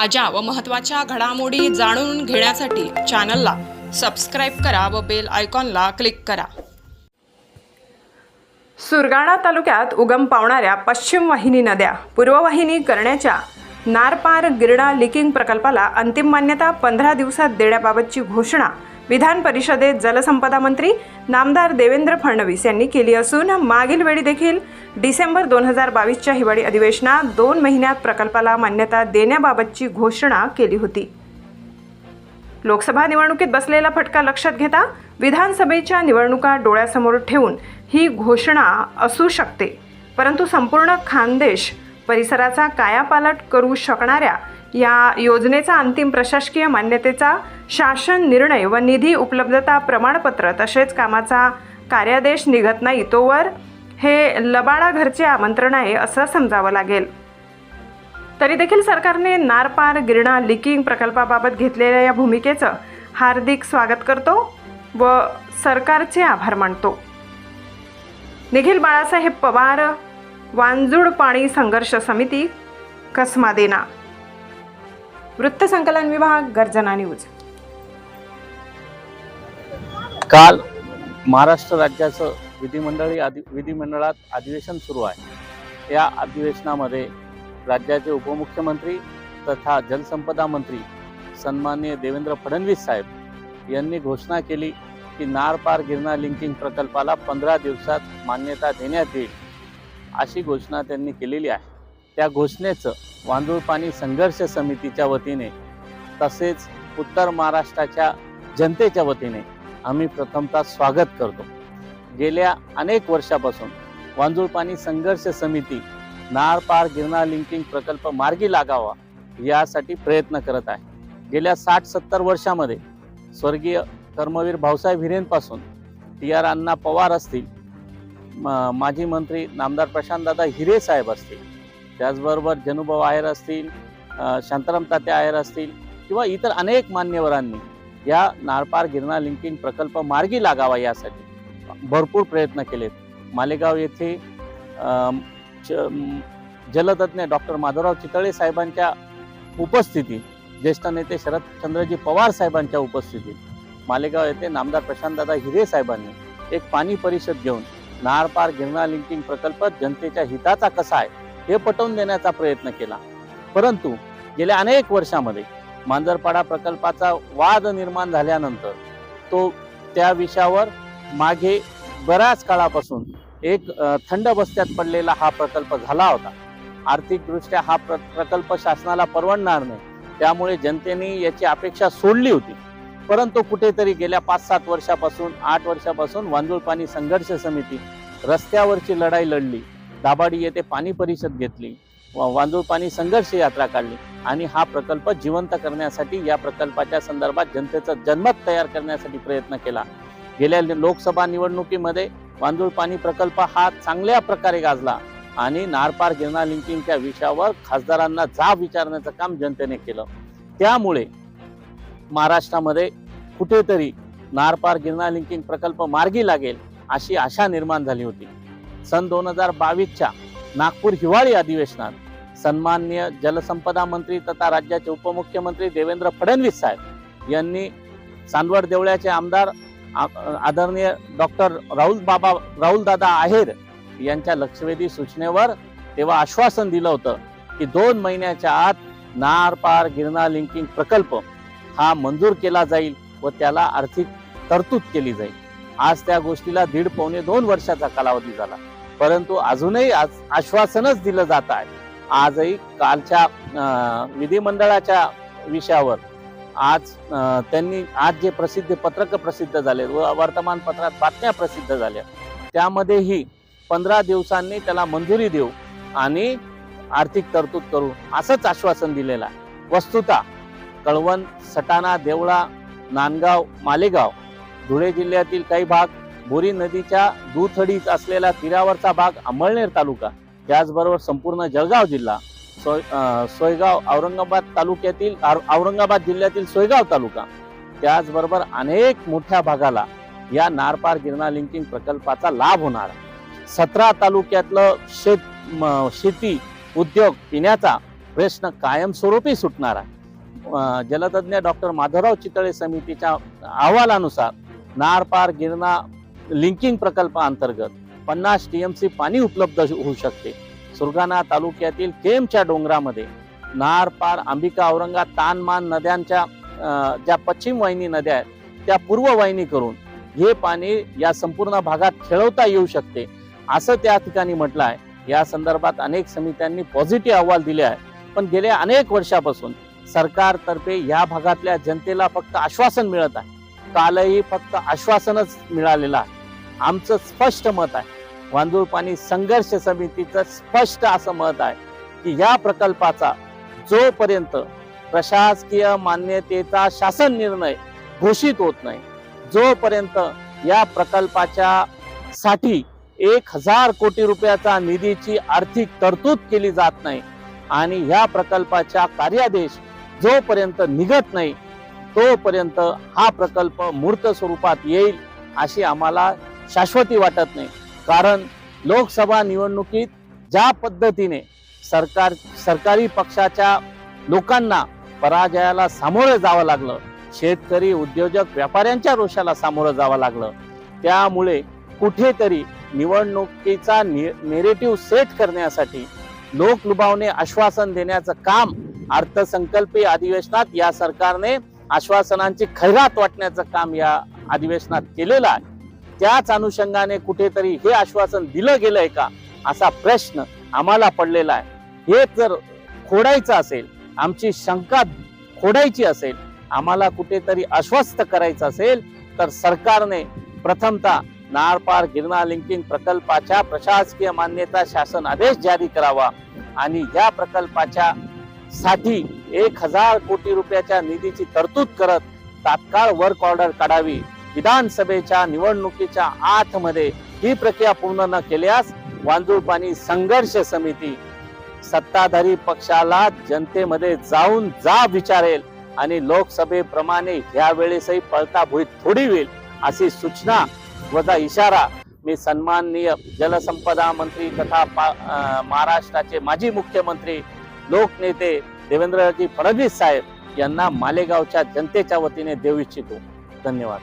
ताज्या व महत्त्वाच्या घडामोडी जाणून घेण्यासाठी चॅनलला सबस्क्राईब करा व बेल आयकॉनला क्लिक करा. सुरगाणा तालुक्यात उगम पावणाऱ्या पश्चिम वाहिनी नद्या पूर्ववाहिनी करण्याच्या नारपार गिरडा लिकिंग प्रकल्पाला अंतिम मान्यता पंधरा दिवसात देण्याबाबतची घोषणा विधान परिषदेत जलसंपदा मंत्री नामदार देवेंद्र फडणवीस यांनी केली असून मागील वेळी देखील डिसेंबर दोन हजार बावीसच्या हिवाळी अधिवेशनात दोन महिन्यात प्रकल्पाला मान्यता देण्याबाबतची घोषणा केली होती. लोकसभा निवडणुकीत बसलेला फटका लक्षात घेता विधानसभेच्या निवडणुका डोळ्यासमोर ठेवून ही घोषणा असू शकते. परंतु संपूर्ण खानदेश परिसराचा कायापालट करू शकणाऱ्या या योजनेचा अंतिम प्रशासकीय मान्यतेचा शासन निर्णय व निधी उपलब्धता प्रमाणपत्र तसेच कामाचा कार्यादेश निघत नाही तोवर हे लबाडा घरचे आमंत्रण आहे असं समजावं लागेल. तरी देखील सरकारने नारपार गिरणा लिकिंग प्रकल्पाबाबत घेतलेल्या या भूमिकेचं हार्दिक स्वागत करतो व सरकारचे आभार मानतो. निखिल बाळासाहेब पवार वांजुळ पाणी संघर्ष समिती कसमादेना. वृत्तसंकलन विभाग गर्जना न्यूज. काल महाराष्ट्र राज्याचं विधिमंडळी अधि विधिमंडळात अधिवेशन सुरू आहे. या अधिवेशनामध्ये राज्याचे उपमुख्यमंत्री तथा जलसंपदा मंत्री सन्माननीय देवेंद्र फडणवीस साहेब यांनी घोषणा केली की नार पार गिरणा लिंकिंग प्रकल्पाला पंधरा दिवसात मान्यता देण्यात येईल. अशी घोषणा त्यांनी केलेली आहे. त्या घोषणेचं वांदूळ पाणी संघर्ष समितीच्या वतीने तसेच उत्तर महाराष्ट्राच्या जनतेच्या वतीने आम्ही प्रथमतः स्वागत करतो. गेल्या अनेक वर्षापासून वांजूळ पाणी संघर्ष समिती नार पार गिरणा लिंकिंग प्रकल्प मार्गी लागावा यासाठी प्रयत्न करत आहे. गेल्या साठ सत्तर वर्षामध्ये स्वर्गीय कर्मवीर भाऊसाहेब हिरेनपासून टी आर अण्णा पवार असतील माजी मंत्री नामदार प्रशांतदादा हिरे साहेब असतील. त्याचबरोबर जनुभाऊ आयर असतील शांताराम तात्या आयर असतील किंवा इतर अनेक मान्यवरांनी या नारपार गिरणा लिंकिंग प्रकल्प मार्गी लागावा यासाठी भरपूर प्रयत्न केलेत. मालेगाव येथे च- जलतज्ञ डॉक्टर माधवराव चितळे साहेबांच्या उपस्थितीत ज्येष्ठ नेते शरदचंद्रजी पवार साहेबांच्या उपस्थितीत मालेगाव येथे नामदार प्रशांतदादा हिरे साहेबांनी एक पाणी परिषद घेऊन नारपार गिरणा लिंकिंग प्रकल्प जनतेच्या हिताचा कसा आहे हे पटवून देण्याचा प्रयत्न केला. परंतु गेल्या अनेक वर्षामध्ये मांजरपाडा प्रकल्पाचा वाद निर्माण झाल्यानंतर तो त्या विषयावर मागे बऱ्याच काळापासून एक थंड बस्त्यात पडलेला हा प्रकल्प झाला होता. आर्थिकदृष्ट्या हा प्र प्रकल्प शासनाला परवडणार नाही. त्यामुळे जनतेने याची अपेक्षा सोडली होती. परंतु कुठेतरी गेल्या पाच सात वर्षापासून आठ वर्षापासून वांजूळ पाणी संघर्ष समिती रस्त्यावरची लढाई लढली. दाबाडी येथे पाणी परिषद घेतली. वा- वांजूळ पाणी संघर्ष यात्रा काढली. आणि हा प्रकल्प जिवंत करण्यासाठी या प्रकल्पाच्या संदर्भात जनतेचा जनमत तयार करण्यासाठी प्रयत्न केला. गेल्या लोकसभा निवडणुकीमध्ये वांजूळ पाणी प्रकल्प हा चांगल्या प्रकारे गाजला आणि नारपार गिरणा लिंकिंगच्या विषयावर खासदारांना जाब विचारण्याचं काम जनतेने केलं. त्यामुळे महाराष्ट्रामध्ये कुठेतरी नारपार गिरणा लिंकिंग प्रकल्प मार्गी लागेल अशी आशा निर्माण झाली होती. सन दोन हजार बावीसच्या नागपूर हिवाळी अधिवेशनात सन्माननीय जलसंपदा मंत्री तथा राज्याचे उपमुख्यमंत्री देवेंद्र फडणवीस साहेब यांनी चांदवड देवळ्याचे आमदार आ- आदरणीय डॉक्टर राहुल बाबा राहुल दादा आहेर यांच्या लक्षवेधी सूचनेवर तेव्हा आश्वासन दिलं होतं की दोन महिन्याच्या आत नार पार गिरणा लिंकिंग प्रकल्प हा मंजूर केला जाईल व त्याला आर्थिक तरतूद केली जाईल. आज त्या गोष्टीला दीड पावणे दोन वर्षाचा कालावधी झाला. परंतु अजूनही आज आश्वासनच दिलं जात आहे. आजही कालच्या विधिमंडळाच्या विषयावर आज त्यांनी आज जे प्रसिद्ध पत्रक प्रसिद्ध झाले व वर्तमानपत्रात बातम्या प्रसिद्ध झाल्या त्यामध्येही पंधरा दिवसांनी त्याला मंजुरी देऊ आणि आर्थिक तरतूद करू असंच आश्वासन दिलेलं आहे. वस्तुता कळवण सटाणा देवळा नांदगाव मालेगाव. धुळे जिल्ह्यातील काही भाग बोरी नदीच्या दुथडीत असलेला तीरावरचा भाग अंमळनेर तालुका. त्याचबरोबर संपूर्ण जळगाव जिल्हा. सोय सोयगाव औरंगाबाद तालुक्यातील औरंगाबाद जिल्ह्यातील सोयगाव तालुका. त्याचबरोबर अनेक मोठ्या भागाला या नारपार गिरणा लिंकिंग प्रकल्पाचा लाभ होणार. आहे. सतरा तालुक्यातलं शेत शेती उद्योग पिण्याचा प्रश्न कायमस्वरूपी सुटणार आहे. जलतज्ञ डॉक्टर माधवराव चितळे समितीच्या अहवालानुसार नारपार गिरणा लिंकिंग प्रकल्पाअंतर्गत पन्नास टी एम सी पाणी उपलब्ध होऊ शकते. सुरगाणा तालुक्यातील केमच्या डोंगरामध्ये नारपार अंबिका औरंगा तानमान नद्यांच्या ज्या पश्चिम वाहिनी नद्या आहेत त्या पूर्व वाहिनी करून हे पाणी या संपूर्ण भागात खेळवता येऊ शकते असं त्या ठिकाणी म्हटलं आहे. या संदर्भात अनेक समित्यांनी पॉझिटिव्ह अहवाल दिले आहे पण गेल्या अनेक वर्षापासून सरकारतर्फे या भागातल्या जनतेला फक्त आश्वासन मिळत आहे. कालही फक्त आश्वासनच मिळालेलं आहे. आमचं स्पष्ट मत आहे. वांजूळ पाणी संघर्ष समितीचं स्पष्ट असं मत आहे की या प्रकल्पाचा जोपर्यंत प्रशासकीय मान्यतेचा शासन निर्णय घोषित होत नाही जोपर्यंत या प्रकल्पाच्या साठी एक हजार कोटी रुपयाचा निधीची आर्थिक तरतूद केली जात नाही आणि या प्रकल्पाच्या कार्यादेश जोपर्यंत निघत नाही तोपर्यंत हा प्रकल्प मूर्त स्वरूपात येईल अशी आम्हाला शाश्वती वाटत नाही. कारण लोकसभा निवडणुकीत ज्या पद्धतीने सरकार सरकारी पक्षाच्या लोकांना पराजयाला सामोरं जावं लागलं शेतकरी उद्योजक व्यापाऱ्यांच्या रोषाला सामोरं जावं लागलं त्यामुळे कुठेतरी निवडणुकीचा नेरेटिव्ह सेट करण्यासाठी लोक लुभावणे आश्वासन देण्याचं काम अर्थसंकल्पीय अधिवेशनात या सरकारने आश्वासनांची खैरात वाटण्याचं काम या अधिवेशनात केलेलं आहे. त्याच अनुषंगाने कुठेतरी हे आश्वासन दिलं गेलंय का असा प्रश्न आम्हाला पडलेला आहे. हे जर खोडायचं असेल आमची शंका खोडायची असेल आम्हाला कुठेतरी अस्वस्थ करायचं असेल तर सरकारने प्रथमतः नारपार गिरणा लिंकिंग प्रकल्पाच्या प्रशासकीय मान्यता शासन आदेश जारी करावा आणि या प्रकल्पाच्या साठी एक हजार कोटी रुपयाच्या निधीची तरतूद करत तात्काळ वर्क ऑर्डर काढावी. विधानसभेच्या निवडणुकीच्या आतमध्ये ही प्रक्रिया पूर्ण न केल्यास वांजूळ पाणी संघर्ष समिती सत्ताधारी पक्षाला जनतेमध्ये जाऊन जा विचारेल आणि लोकसभेप्रमाणे ह्या वेळेसही पळता भुईत थोडी होईल अशी सूचना वजा इशारा मी सन्माननीय जलसंपदा मंत्री तथा पा- महाराष्ट्राचे माजी मुख्यमंत्री लोकनेते देवेंद्रजी फडणवीस साहेब यांना मालेगावच्या जनतेच्या वतीने देऊ इच्छितो. धन्यवाद.